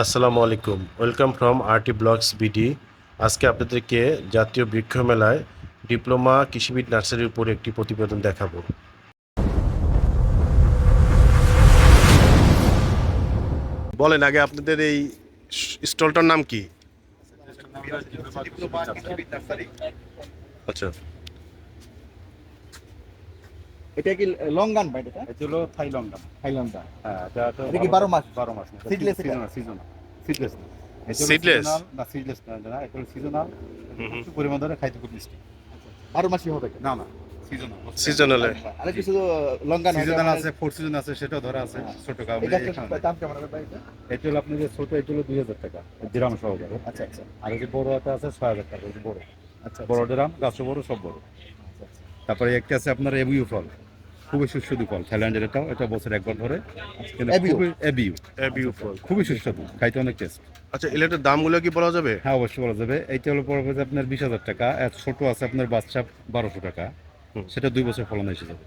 আসসালামু আলাইকুম। Welcome from RT blogs BD. আজকে আপনাদেরকে জাতীয় বৃক্ষ মেলায় ডিপ্লোমা কৃষিবিদ নার্সারির উপর একটি প্রতিবেদন দেখাবো। বলেন আগে আপনাদের এই স্টলটার নাম কি? আচ্ছা। এটা কি লং গান ভাই এটা? এটা হলো থাই লঙ্কা থাইল্যান্ডটা হ্যাঁ এটা তো এটা কি বারো মাস? বারো মাস না Seedless এটা? Seasonal seasonal seedless Seedless? না সিডলেস না এটা না এটা সিজনাল হুম হুম। পরিমাণ ধরে খাইতে খুব মিষ্টি। বারো মাসই হবে এটা? না না সিজনাল সিজনালে আর একটু লং গান সিজনাল আছে ফোর সিজন আছে সেটাও ধরা আছে ছোট কাপ এটা দাম কেমন হবে ভাই এটা? এটা হলো আপনি যে ছোট এটা হলো দুই হাজার টাকা সহকারে। আচ্ছা আচ্ছা। আর এই যে বড় একটা আছে ছয় হাজার টাকা এই বড়। আচ্ছা বড় ড্রাম গাছও বড় সব বড়। তারপরে একটা আছে আপনার এবিউ ফল খুবই সুস্বাদু ফল। থাইল্যান্ডের এটাও এটা বছর একবার ধরে? খুবই এবিউ ফল। খুবই সুস্বাদু খাইতে অনেক টেস্ট আচ্ছা এটার দামগুলো কি বলা যাবে? হ্যাঁ অবশ্যই বলা যাবে। এইটা হলো পড়বে যে আপনার বিশ হাজার টাকা আর ছোট আছে আপনার বাচ্চা বারোশো টাকা। সেটা দুই বছর ফলন এসে যাবে।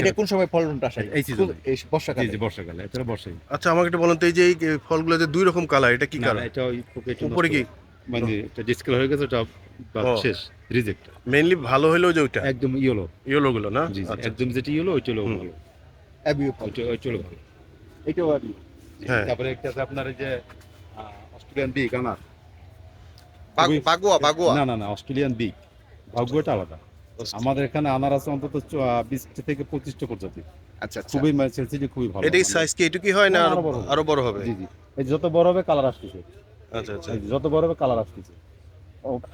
এটা কোন সময় ফলনটা আসে? এই season-এ। এই বর্ষাকালে। জি বর্ষাকালে এটা হলো বর্ষায় আচ্ছা আমাকে একটু বলুন তো এই যে এই ফলগুলো যে দুই রকম কালার এটা কি কালার? এটা ওই এটা উপরে কি? মানে এটা হয়ে গেছে ওটা শেষ রিজেক্ট মেইনলি ভালো হলেও যে একদম ইয়েলো ইয়েলো গুলো না আচ্ছা একদম যেটা ইয়েলো ওইটা হলো ভালো। ওইটা ভালো। এটাও হ্যাঁ। তারপরে একটা আছে আপনার এই যে অস্ট্রেলিয়ান বিগ আনার বাগুয়া বাগুয়া না না না অস্ট্রেলিয়ান বিগ ভাগ্যটা আলাদা। আমাদের এখানে আনার আছে অন্তত বিশটা থেকে পঁচিশটা প্রজাতি। আচ্ছা আচ্ছা। খুবই সেন্সিটিভ খুবই ভালো এটা সাইজ কি? এটুকুই হয় না না, আরও আরও বড় হবে। আরও বড় হবে? জি জি। যত বড় হবে কালার আসতেছে। আচ্ছা আচ্ছা। যত বড় হবে কালার আসতেছে।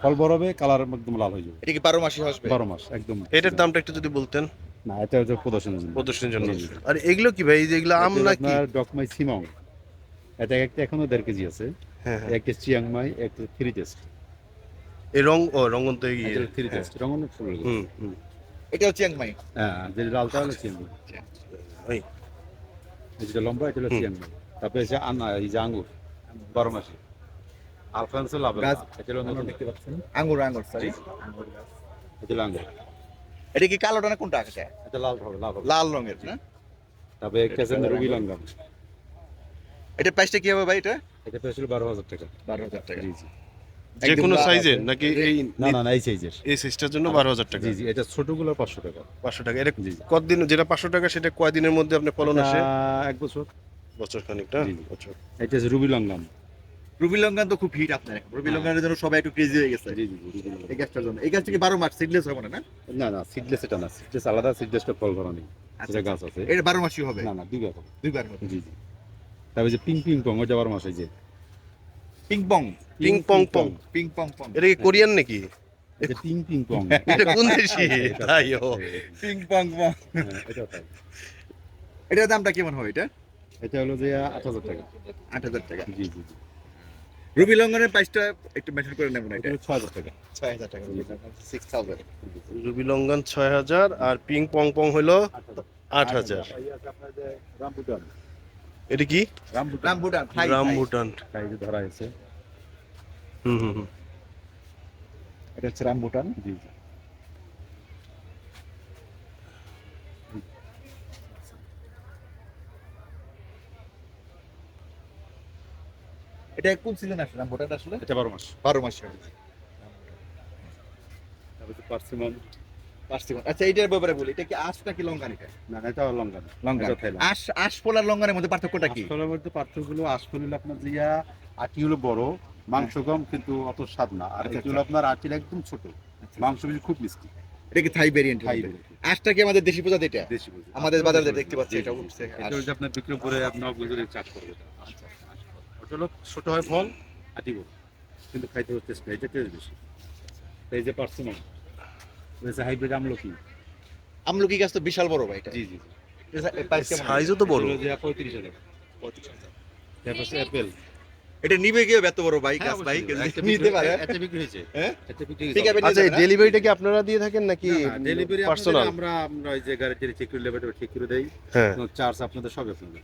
ফল বড় হবে কালার একদম লাল হয়ে যাবে। এটা কি বারো মাসই আসবে? বারো মাস একদম। এটার দামটা একটু যদি বলতেন। না এটা হচ্ছে প্রদর্শনের জন্য। প্রদর্শনের জন্য। আর এগুলো কি ভাই? এগুলো আম এটা নাকি? আপনার ডকমাই সিমং এটা একটা এখনও দেড় কেজি আছে। হ্যাঁ হ্যাঁ। একটা চিয়াংমাই একটা থ্রি টেস্ট এই রং ও রঙন তো এই থ্রি টেস্ট রঙ অনেক ফুল। হুম হুম। এটাও চিয়াংমাই হ্যাঁ যে লালটা হলো চিয়াংমাই ওই। এই যেটা লম্বা এটা হলো। চিয়াংমাই তারপরে হচ্ছে আনা এই যে আঙ্গুর বারো মাসে আলফান্সো এটা হলো নতুন। দেখতে পাচ্ছেন। আঙ্গুর আঙ্গুর সরি এটা হলো আঙ্গুর। এটা কি কালোটা না কোনটা আছে এটা লাল হবে লাল লাল রঙের না? আছে রুবি লঙ্গাম এটা প্রাইসটা কি হবে ভাই এটা? এটা পেয়েছিল বারো হাজার টাকা। বারো হাজার টাকা। জি জি। যে কোনো সাইজের নাকি এই না না না এই সাইজের এই সাইজটার জন্য বারো হাজার টাকা। জি জি এটা ছোটগুলো পাঁচশো টাকা। পাঁচশো টাকা। এটা কতদিন যেটা পাঁচশো টাকা সেটা কয়দিনের মধ্যে আপনি ফলন আসে? এক বছর। বছর খানিকটা। বছর এটা হচ্ছে রুবি লঙ্গাম। রুবি লঙ্কান তো খুব হিট আপনার এখন। রুবি লঙ্কানের জন্য সবাই একটু ক্রেজি হয়ে গেছে। এই গাছটার জন্য। এই গাছটা কি বারো মাস সিডলেস হবে না না? না সিডলেস এটা না। সিডলেস আলাদা সিডলেসটা ফল ধরা নেই। আচ্ছা, সেটা গাছ আছে। এটা বারো মাসই হবে? না না দুইবার হবে। জি জি। তারপরে যে পিং পিং পং ওইটা বারো মাসে যে। Ping pong ping pong pong ping pong pong এটা কি কোরিয়ান নাকি? এটা পিং পিং পং এটা কোন দেশি? তাই ও। পিং পং পং হ্যাঁ, এটা তাই। এটার দামটা কেমন হবে এটা? এটা হলো যে আট হাজার টাকা। আট হাজার টাকা। জি জি জি। রুবি লঙ্গনের প্রাইসটা একটু মেনশন করে নেবেন এটা এটা। হলো ছয় হাজার টাকা। ছয় হাজার টাকা সিক্স থাউজেন্ড রুবি লঙ্ঘন ছয় হাজার আর পিং পং পং হলো আট হাজার। এই আছে আপনার যে রামবুটান এটা কি? রামবুটান রামবুটান থাই রামবুটান তাই যে ধরা আছে হুম হুম হুম। এটা হচ্ছে রামবুটান জি জি। এটা কোন সিজন আসলে রামবুটান আসলে এটা বারো মাস। বারো মাস তারপর পার্সিমন। পার্সিমন। আচ্ছা এইটার ব্যাপারে বলি এটা কি আশ নাকি লঙ্কান এটা? না এটা লঙ্কান। আশ আশ পোলার লঙ্কানের মধ্যে পার্থক্যটা কি? আসলের মধ্যে পার্থক্যগুলো আসল হলো আপনার জিয়া আটি হলো বড় মাংস কম কিন্তু অত স্বাদ না। আর আচ্ছা, এটি হলো আপনার আটির একদম ছোট। মাংস বেশি খুব মিষ্টি। এটা কি থাই ভেরিয়েন্ট খাই আশটা কি আমাদের দেশি প্রজাতি এটা। আমাদের বাজারে দেখতে পাচ্ছি এটা। উঠছে এটা হচ্ছে আপনার বিক্রমপুরে আপনার গুজরে চাষ করবে এটা। হলো ছোট হয় ফল আটি বড় কিন্তু খাইতে হচ্ছে এটা টেস্ট বেশি। এই যে পার্সিমন হচ্ছে হাইব্রিড আমলকি। আমলকি গাছ তো বিশাল বড় ভাই এটা। জি জি সাইজও তো বড়। এটা হলো যে পঁয়ত্রিশ হাজার। তারপর অ্যাপেল এটা নিবে গিয়ে এত বড় ভাই গাছ ভাই নিতে পারে। এটা বিক্রি হয়েছে। হ্যাঁ? এটা বিক্রি ঠিক হয়েছে আছে আচ্ছা এই ডেলিভারিটা কি আপনারা দিয়ে থাকেন নাকি ডেলিভারি পার্সোনাল আমরা আমরা ওই যে গাড়ি চেক করে লেবার ঠিক করে দেই। হ্যাঁ। চার্জ আপনাদের সব আপনাদের।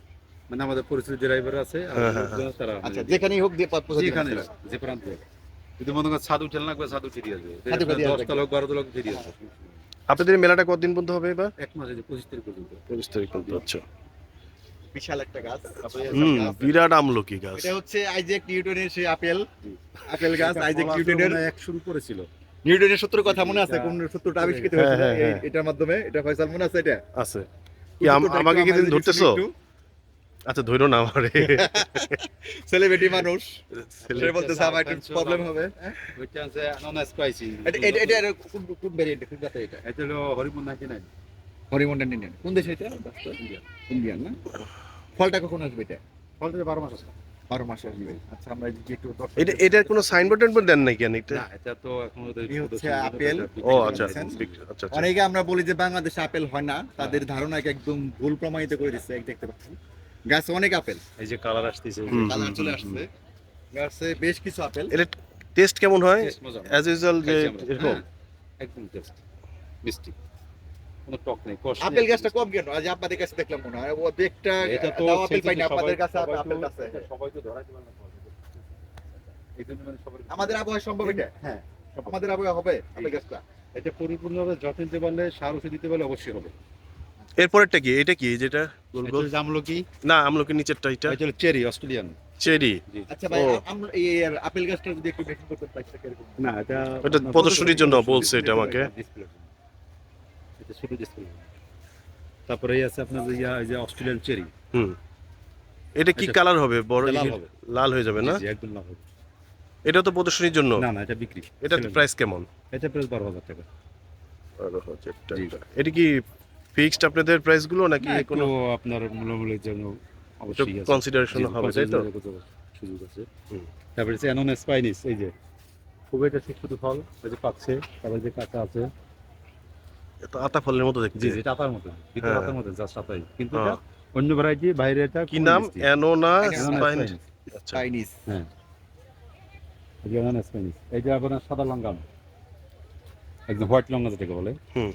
মানে আমাদের পরিচিত ড্রাইভার আছে আর হ্যাঁ, হ্যাঁ, তারা আচ্ছা যেখানেই হোক দিয়ে পথ যেখানে যে প্রান্তে যদি মনে করেন ছাদ উঠে লাগবে ছাদ উঠে দিয়ে আসবে উঠে। দশটা লোক বারোটা লোক দিয়ে আসবে। আপনাদের মেলাটা কতদিন পর্যন্ত হবে এবার? এক মাসে যে পঁচিশ তারিখ পর্যন্ত। পঁচিশ তারিখ পর্যন্ত আচ্ছা। বিশাল একটা গাছ। হুম বিরাট আমলকি গাছ। এটা হচ্ছে আইজ্যাক নিউটনের সেই আপেল। আপেল গাছ নিউটনের এক শুরু করেছিল। নিউটনের সূত্র কথা মনে আছে কোন সূত্রটা আবিষ্কৃত হ্যাঁ, হয়েছিল হ্যাঁ, এই- হ্যাঁ। এটার মাধ্যমে? এটা ফয়সাল মনে আছে এটা? আছে। কি আমাকে কি ধরতেছো? একটু আচ্ছা ধরো না আমারে সেলিব্রিটি মানুষ। ছেলে- সে বলতেছে আমার একটু প্রবলেম হবে। ওইটা আছে নন স্পাইসি এটা এটা এটা কোন কোন ভেরিয়েন্ট কোন জাতের এটা। এটা হলো হরিমন নাকি ইন্ডিয়ান কোন দেশ এটা? ইন্ডিয়ান না? ফলটা কখন আসবে এটা? ফলটা বারো মাস আছে। বারো মাসে আসবে। আচ্ছা আমরা যে একটু এটা এটার কোনো সাইনবোর্ড টাইনবোর্ড দেন নাই কেন এটা না এটা তো এখন হচ্ছে আপেল। এটা ও আচ্ছা আচ্ছা আচ্ছা। অনেকে আমরা বলি যে বাংলাদেশে আপেল হয় না। তাদের ধারণাকে একদম ভুল প্রমাণিত করে দিচ্ছে এক দেখতে পাচ্ছি। গাছে অনেক আপেল। এই যে কালার আসতেছে। কালার চলে আসছে। গাছে বেশ কিছু আপেল। এটা টেস্ট কেমন হয়? অ্যাজ ইউজুয়াল যে এরকম? হ্যাঁ, একদম টেস্ট। মিষ্টি। কোনো টক নেই কষ্ট আপেল গাছটা কম কেন? আজ আপনাদের কাছে দেখলাম মনে হয়। ও একটা এটা তো আপেল পাইনি আপনাদের সবাই- কাছে আপেল আছে। সবাই তো ধরাইতে পারে না মানে আমাদের আবহাওয়া সম্ভব এটা? হ্যাঁ আমাদের আবহাওয়া হবে আপেল গাছটা? এটা পরিপূর্ণভাবে যত্ন নিতে পারলে সার ওষুধ দিতে পারলে অবশ্যই হবে। এরপরেরটা কি? এটা কি? যেটা গোল গোল? আমলকি। না আমলকি নিচেরটা এটা? এটা চেরি অস্ট্রেলিয়ান। চেরি? আচ্ছা ভাই আমরা এই এই আপেল গাছটা যদি একটু করতে কীরকম? না এটা এটা প্রদর্শনীর জন্য বলছে এটা আমাকে। এটা ছোট ডিসপ্লে তারপরে এই আছে আপনার ইয়া এই যে অস্ট্রেলিয়ান চেরি। হুম। এটা কি কালার হবে? বড় লাল হবে। লাল হয়ে যাবে না? একদম লাভ হবে। এটা তো প্রদর্শনীর জন্য? না না এটা বিক্রি। এটা প্রাইস কেমন? এটা প্রাইস বারো হাজার টাকা। বারো হাজার। টাকা। এটা কি ফিক্সড আপনাদের প্রাইসগুলো নাকি কোনো আপনার মূল্যমূল্যের জন্য অবশ্যই কনসিডারেশন হবে তাই তো? সুযোগ আছে। তারপরে হচ্ছে অ্যানোন স্পাইনিস এই যে। খুব এটা শুধু ফল এই যে পাচ্ছে তারপরে যে কাঁচা আছে। এটা আতা ফলের মতো জি দেখতে। জি এটা আতার মতো। ভিতরে হ্যাঁ। আতার মতো জাস্ট আতাই। কিন্তু হ্যাঁ। এটা অন্য ভ্যারাইটি বাইরে এটা কি নাম। অ্যানোনা Anona স্পাইন আচ্ছা। চাইনিজ হ্যাঁ। এই যে অ্যানোন স্পাইনিস এই যে আপনার সাদা লঙ্গাম একদম হোয়াইট লঙ্কা যেটাকে বলে। হুম।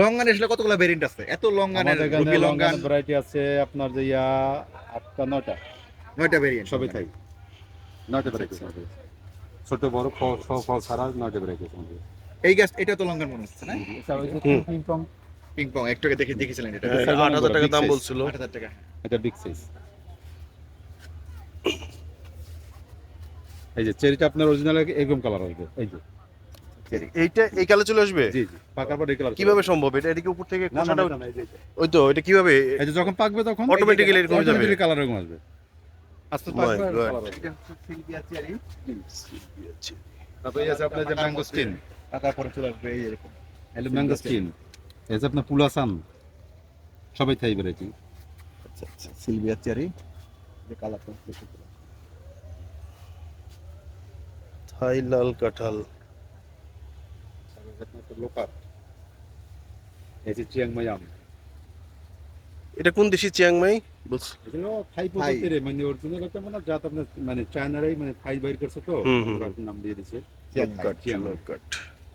লঙ্গান আসলে কতগুলো ভেরিয়েন্ট আছে? এত লঙ্গানের আমাদের এখানে রুবি লঙ্গান। লঙ্গান ভ্যারাইটি আছে আপনার যে ইয়া আটটা নয়টা। নয়টা ভেরিয়েন্ট সবই থাই। নয়টা ভ্যারাইটি ছোট বড় ফল ফল ছাড়া নয়টা ভ্যারাইটি আছে এই গাছ এটা তো লঙ্গান মনে হচ্ছে না? এটা আগে দেখে দেখেছিলেন এটা। হ্যাঁ, টাকা দাম বলছিল। টাকা এটা বিগ সাইজ এই যে চেরিটা আপনার অরিজিনাল এরকম কালার আসবে এই যে। এইটা এই কালে চলে আসবে? জি জি পাকার পর এই কালার কীভাবে সম্ভব? এটা এদিকে উপর থেকে খোসাটা এটা। ওই তো এটা কীভাবে এই যে যখন পাকবে তখন Automatically এরকম যাবে। কালার এরকম আসবে। আস্তে পাকবে এটা হচ্ছে সিলভিয়া চেরি তারপরে আছে আপনার যে ম্যাঙ্গো স্টিন তারপরে চলে আসবে এই এরকম। এলো ম্যাঙ্গো স্টিন এই যে আপনার পুলাসান সবাই থাই ভ্যারাইটি আচ্ছা আচ্ছা সিলভিয়া চেরি। যে কালারটা থাই লাল কাঁঠাল। লোকাল। এই যে চিয়াংমাই আম এটা কোন দেশি চিয়াংমাই বলছ। এগুলো থাই প্রজাতির মানে অরিজিনাল একটা মানে জাত আপনার মানে চায়নারাই মানে থাই বাইর করছে তো হুম, হুম, ওরা নাম দিয়ে দিছে। চিয়াংমাই। কাট চিয়াংমাই। কাট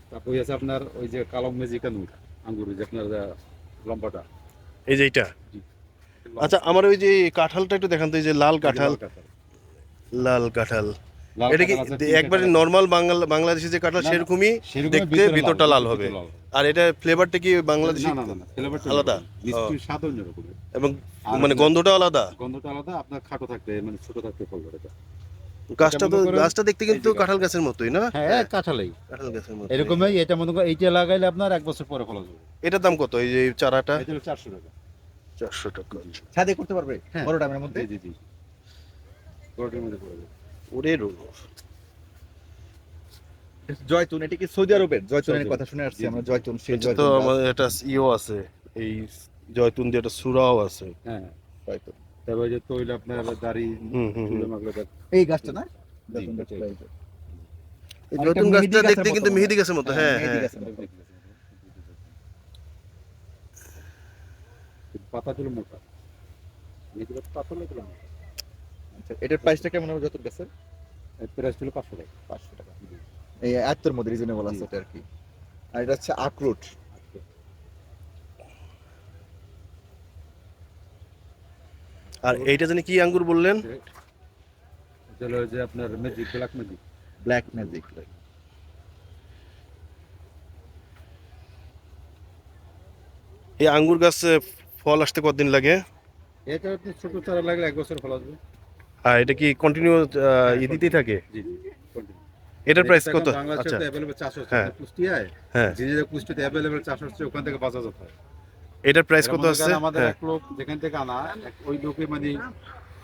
তারপর আছে আপনার ওই যে কালম মেজিকানুর আঙ্গুর যে আপনার লম্বাটা। এই যে এটা আচ্ছা আমার ওই যে কাঁঠালটা একটু দেখান তো এই যে লাল কাঁঠাল। লাল কাঁঠাল। এটা কি কাঁঠাল একবারে নর্মাল বাংলা বাংলাদেশি যে কাঁঠাল সেরকমই দেখতে ভিতরটা লাল হবে। আর এটা ফ্লেভারটা কি বাংলাদেশি? আলাদা? স্বাদ এবং মানে গন্ধটা আলাদা? গন্ধটা আলাদা আপনার খাটো থাকবে মানে ছোট থাকবে ফল ধরেটা গাছটা তো গাছটা দেখতে কিন্তু কাঁঠাল গাছের মতোই না? হ্যাঁ কাঁঠালাই। কাঁঠাল গাছের মতো এরকমই এটা মনে করেন এইটা লাগাইলে আপনার এক বছর পরে ফল আসবে এটার দাম কত এই যে চারাটা? এটা হলো চারশো টাকা। চারশো টাকা। ছাদে করতে পারবে? হ্যাঁ। বড় দামের মধ্যে? জি জি মধ্যে ওরে রো জয়তুন এটা কি সৌদি আরবের? জয়তুনের কথা শুনে আসছি। আমরা জয়তুন সেই এটা তো আমাদের একটা ইও আছে এই জয়তুন দিয়ে একটা সুরাও আছে। হ্যাঁ জয়তুন। তারপর যে তৈল আপনার দাড়ি এই গাছটা না? জয়তুন গাছটা, জয়তুন দেখতে কিন্তু মেহেদি গাছের মতো হ্যাঁ হ্যাঁ গাছের মতো। পাতা ছিল মোটা। পাতা আচ্ছা, এটার প্রাইসটা কেমন হবে যত গাছের প্রাইস ছিল পাঁচশো টাকা। পাঁচশো টাকা। এই মধ্যে রিজনেবল আছে এটা আর কি আর এটা হচ্ছে আখরুট। আর এইটা জানি কি আঙ্গুর বললেন? যে আপনার magic black magic black magic এই আঙ্গুর গাছে ফল আসতে কতদিন লাগে? এটা ছোট চারা লাগলে এক বছর ফল আসবে। আর এটা কি কন্টিনিউ ই দিতেই থাকে? জি জি এটার প্রাইস কত? আচ্ছা। হ্যাঁ। কুষ্টিয়ায় হ্যাঁ। যে যে কুষ্টিতে অ্যাভেলেবল চাষ হচ্ছে ওখান থেকে বাজারজাত হয়। এটার প্রাইস কত আছে? আমাদের হ্যাঁ। এক লোক যেখান থেকে আনা ওই লোকে মানে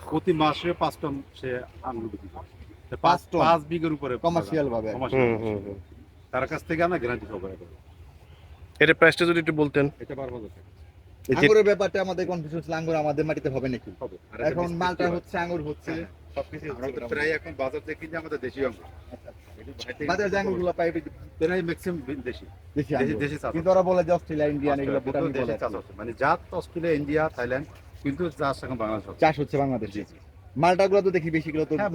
প্রতি মাসে পাঁচ টন সে আঙুর বিক্রি করে। তো পাঁচ পাঁচ টন? পাঁচ বিঘের উপরে কমার্শিয়াল ভাবে। তার কাছ থেকে আনা গ্যারান্টি সহকারে করে। এটার প্রাইসটা যদি একটু বলতেন। এটা বারো বছর থাকে। এই যে- আঙ্গুরের ব্যাপারটা আমাদের কনফিউশন ছিল আঙ্গুর আমাদের মাটিতে হবে নাকি? এখন মালটা। হচ্ছে আঙ্গুর হচ্ছে। সবকিছু আমরা তো প্রায় এখন বাজার থেকে কিনে আমাদের দেশি আঙ্গুর। বাজারে যে আঙ্গুরগুলো পাই প্রায় ম্যাক্সিমাম দেশি। দেশি দেশি আঙ্গুর। দেশি চাষ কিন্তু ওরা বলে যে অস্ট্রেলিয়া ইন্ডিয়ান এগুলো অস্ট্রেলিয়া, ভুটানি কিন্তু বলে দেশি চাষ হচ্ছে। মানে জাত অস্ট্রেলিয়া ইন্ডিয়া থাইল্যান্ড কিন্তু চাষ এখন বাংলাদেশ হচ্ছে। চাষ হচ্ছে বাংলাদেশে। মালটাগুলো তো দেখি বেশিগুলো তো হ্যাঁ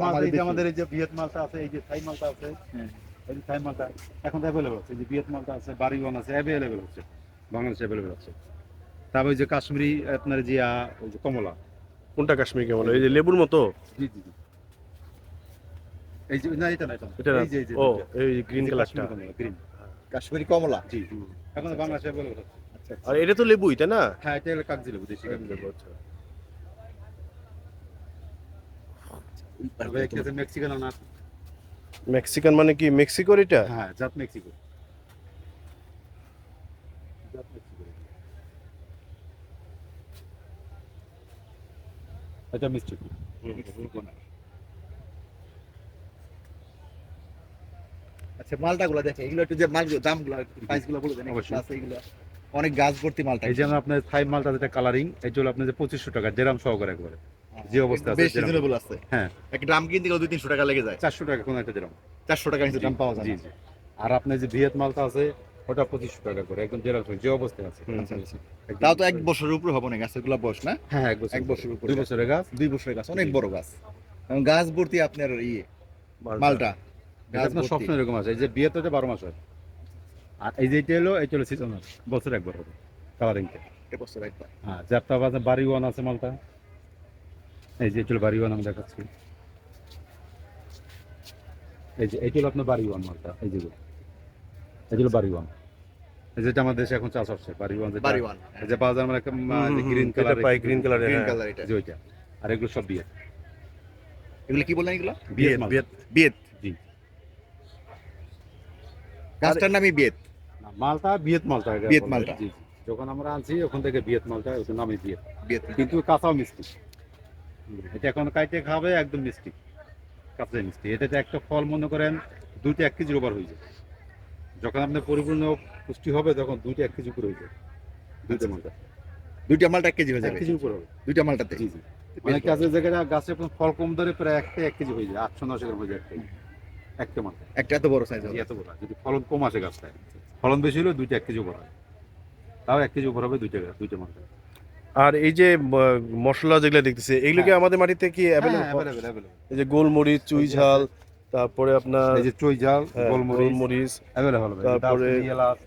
আমাদের এই যে ভিয়েত মালটা আছে এই যে থাই মালটা আছে হ্যাঁ। এই যে থাই মালটা এখন অ্যাভেলেবল আছে। যে মালটা আছে আছে অ্যাভেলেবল হচ্ছে বাংলাদেশে অ্যাভেলেবল আছে। তারপর যে কাশ্মীরি আপনার যে ওই যে কমলা। কোনটা কাশ্মীর কেমন এই যে লেবুর মতো? জি জি জি। এই যে না এটা না এটা? এই যে এই যে ও এই গ্রিন কালারটা কাশ্মীরি কমলা, কাশ্মীরি কমলা? জি এখন বাংলাদেশে অ্যাভেলেবল হচ্ছে আচ্ছা আর এটা তো লেবুই তাই না? হ্যাঁ এটা হলো কাগজি লেবু দেশি কাগজি লেবু। আচ্ছা। মেক্সিকান মানে কি? মেক্সিকোর এটা? হ্যাঁ জাত মেক্সিকো। এটা মিষ্টি। আচ্ছা মালটাগুলো দেখে এগুলো একটু যে মালগুলো দামগুলো প্রাইসগুলো বলে দেন এগুলো অনেক গাছ ভর্তি মালটা। এই যেমন আপনার থাই মালটা যেটা কালারিং এই হলো আপনার যে পঁচিশশো টাকা ডেরাম সহকারে একবারে। যে অবস্থা আছে বেশ। রিজনেবল আছে। হ্যাঁ। একটা ড্রাম কিনতে গেলে দুই তিনশো টাকা লেগে যায়। চারশো টাকা কোনো একটা ডেরাম চারশো টাকা নিচে ড্রাম পাওয়া যায় জি জি। আর আপনার যে ভিয়েত মালটা আছে ওটা পঁচিশশো টাকা করে একদম জেরাম যে অবস্থায় আছে তাও তো এক বছরের উপরে হবে না গাছেরগুলা বয়স না? হ্যাঁ এক বছর এক বছরের উপরে। দুই বছরের গাছ? দুই বছরের গাছ অনেক বড় গাছ। গাছ ভর্তি আপনার ইয়ে মালটা। গাছ ভর্তি। সবসময় এরকম আছে এই যে বিয়ে তো বারো মাস হয়। আর এই যে এটা হলো এটা হলো সিজনাল বছর একবার হবে কালারিংটা বছর একবার। হ্যাঁ যাত্রা বাজার বাড়ি ওয়ান আছে মালটা। এই যে এটা হলো বাড়ি ওয়ান আমি দেখাচ্ছি। এই যে এইটা হলো আপনার বাড়ি ওয়ান মালটা এই যেগুলো ওয়ান এই যেটা আমাদের দেশে এখন চাষ হচ্ছে বাড়িওয়ান যেটা। বাড়িওয়ান যে বাজার মানে একটা গ্রিন কালার পাই গ্রিন কালারের গ্রিন হ্যাঁ। কালার এটা। যে ওইটা। আর এগুলো সব বিয়ে এগুলো কি বললেন এগুলো? বিয়ে বিয়েত বিয়েত বিয়েত জি। গাছটার নামই বিয়েত মালটা বিয়েত মালটা বিয়েত মালটা। জি, জি। যখন আমরা আনছি ওখান থেকে বিয়েত মালটা ওটার নামই বিয়েত বিয়েত কিন্তু কাঁচাও মিষ্টি। এটা এখন কাইটে খাবে একদম মিষ্টি। কাঁচা মিষ্টি। এটাতে একটা ফল মনে করেন দুইটা এক কেজির ওভার হয়ে যায়। যখন আপনার পরিপূর্ণ পুষ্টি হবে তখন দুইটা এক কেজি উপরে হয়ে যায় দুইটা মালটা। দুইটা মালটা এক কেজি হয়ে এক যাবে। কেজির উপরে হবে। দুইটা মালটাতে? জি জি। অনেক গাছের জায়গায় গাছে ফল কম ধরে প্রায় একটা এক কেজি হয়ে যায় আটশো নশো গ্রাম হয়ে যায় একটা। একটা মালটা। একটা এত বড় সাইজ হবে? এত বড়। যদি ফলন কম আসে গাছটায় ফলন বেশি হলে দুইটা এক কেজি উপর হয়। তাও এক কেজি উপর হবে দুইটা দুইটা মালটা। আর এই যে মশলা যেগুলো দেখতেছি এগুলো কি হ্যাঁ। আমাদের মাটিতে কি অ্যাভেলেবল। এই যে গোলমরিচ চুই ঝাল তারপরে আপনার এই যে চই জাল হ্যাঁ, গোলমরিচ অ্যাভেলেবল তারপরে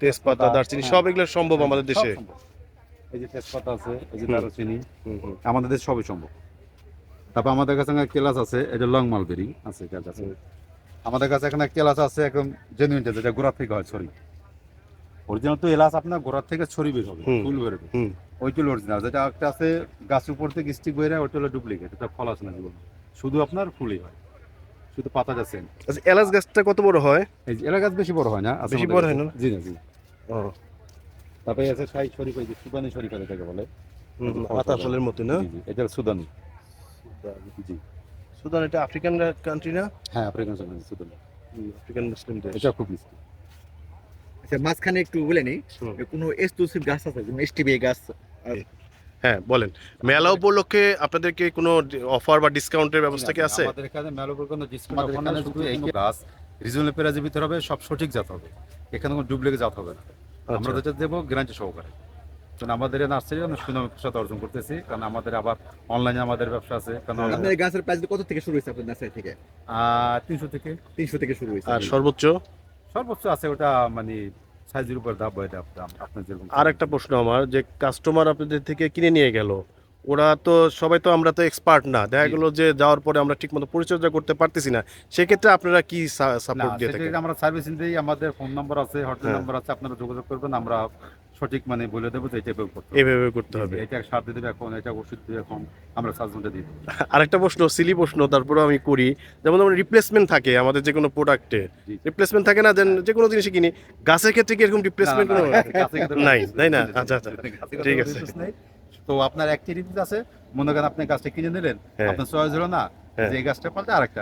তেজপাতা দারচিনি সব এগুলো সম্ভব আমাদের দেশে। এই যে তেজপাতা আছে এই যে। দারুচিনি। আমাদের দেশে সবই সম্ভব। তারপর আমাদের কাছে একটা কেলাস আছে এটা লং মালবেরি আছে কাছে। আমাদের কাছে এখানে কেলাস আছে এখন জেনুইন যেটা গোড়া থেকে হয় সরি অরিজিনাল তো এলাচ আপনার গোড়া থেকে ছড়ি বের হবে ফুল বেরোবে। ওইটা হলো অরিজিনাল যেটা একটা আছে গাছ উপর থেকে স্টিক বের হয় ওইটা হলো ডুপ্লিকেট এটা ফল আছে না জীবন। শুধু আপনার ফুলই হয়। শুধু পাতা যাচ্ছে আচ্ছা এলাচ গাছটা কত বড় হয়? এই যে এলা গাছ বেশি বড় হয় না বেশি বড় হয় না? জি না জি। ও, তারপরে আছে শাহী শরীফ এই যে সুদানি শরীফ এটাকে বলে। আতা ফলের মতো না? এটা সুদানি। জি। সুদান এটা আফ্রিকান কান্ট্রি না? হ্যাঁ আফ্রিকান সুদানি। সুদানি আফ্রিকান মুসলিম দেশ। এটা খুব মিষ্টি। আচ্ছা মাঝখানে একটু বলে নিই। কোনো এক্সক্লুসিভ গাছ আছে? যেমন এসটিবি গাছ হ্যাঁ বলেন। মেলা উপলক্ষে আপনাদেরকে কোনো অফার বা ডিসকাউন্টের ব্যবস্থা কি আছে? আমাদের এখানে মেলোপুর কোনো ডিসকাউন্ট শুধু এই গাছ রিজনেবল প্রাইসের ভিতরে হবে সব সঠিক জাত হবে। এখানে কোনো ডুপ্লিকেট জাত হবে না। আমরা আচ্ছা। যেটা দেবো গ্যারান্টি সহকারে। কারণ আমাদের নার্সারি আমরা সুনাম সাথে অর্জন করতেছি কারণ আমাদের আবার অনলাইনে আমাদের ব্যবসা আছে কারণ আপনার গাছের প্রাইস কত থেকে শুরু হয়েছে আপনার নার্সারি থেকে? তিনশো থেকে। তিনশো থেকে শুরু হয়েছে। আর সর্বোচ্চ? সর্বোচ্চ আছে ওটা মানে সাইজের উপর দাম দাম আপনার যেরকম আর একটা প্রশ্ন আমার যে কাস্টমার আপনাদের থেকে কিনে নিয়ে গেল ওরা তো সবাই তো আমরা তো এক্সপার্ট না। দেখা গেলো যে যাওয়ার পরে আমরা ঠিকমতো পরিচর্যা করতে পারতেছি না। সেক্ষেত্রে আপনারা কি সাপোর্ট দিয়ে থাকেন? আমরা সার্ভিসিং দিই আমাদের ফোন নাম্বার আছে হটলাইন। নাম্বার আছে আপনারা যোগাযোগ করবেন আমরা সঠিক মানে বলে দেবো যে এটা এভাবে করতে হবে। এইভাবে করতে হবে এটা সার দেবে এখন এটা ওষুধ দিয়ে এখন আমরা সাজনটা দিই আরেকটা প্রশ্ন সিলি প্রশ্ন তারপরে আমি করি যেমন যেমন রিপ্লেসমেন্ট থাকে আমাদের যে কোনো প্রোডাক্টে রিপ্লেসমেন্ট থাকে না যেন যে কোনো জিনিস কিনি গাছের ক্ষেত্রে কি এরকম রিপ্লেসমেন্ট কোনো নাই, তাই না? আচ্ছা, আচ্ছা। ঠিক আছে। তো আপনার অ্যাক্টিভিটিস আছে মনে করেন আপনি গাছটা কিনে নিলেন হ্যাঁ। আপনার চয়েস হলো না। যে এই গাছটা পাল্টে আরেকটা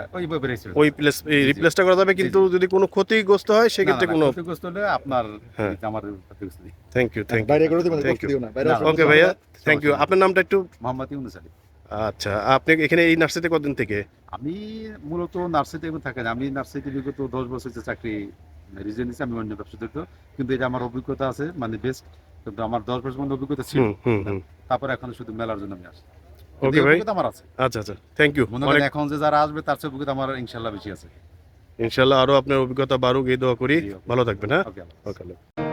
ওই প্লেস এই জি, জি। রিপ্লেসটা করা যাবে কিন্তু যদি কোনো ক্ষতিগ্রস্ত হয় সেক্ষেত্রে কোনো ক্ষতিগ্রস্ত হলে আপনার হ্যাঁ। আমার ক্ষতিগ্রস্ত থ্যাংক ইউ থ্যাংক ইউ বাইরে করে দিবেন ওকে ভাইয়া থ্যাংক ইউ আপনার নামটা একটু মোহাম্মদ ইউনুস আলী। আচ্ছা আপনি এখানে এই নার্সারিতে কতদিন থেকে? আমি মূলত নার্সারিতে এখন থাকেন। আমি নার্সারিতে বিগত দশ বছর যে চাকরি রিজন নিচ্ছি আমি অন্য ব্যবসা যুক্ত কিন্তু এটা আমার অভিজ্ঞতা আছে মানে বেস্ট কিন্তু আমার দশ বছর মধ্যে অভিজ্ঞতা ছিল। তারপর এখন শুধু মেলার জন্য আমি আসি এই ভাই। আমার আছে। আচ্ছা আচ্ছা। থ্যাংক ইউ মনে করেন এখন যে যারা আসবে তার চেয়ে অভিজ্ঞতা আমার ইনশাল্লাহ বেশি আছে। ইনশাল্লাহ আরও আপনার অভিজ্ঞতা বাড়ুক এই দোয়া করি। ভালো থাকবেন হ্যাঁ? ওকে ওকে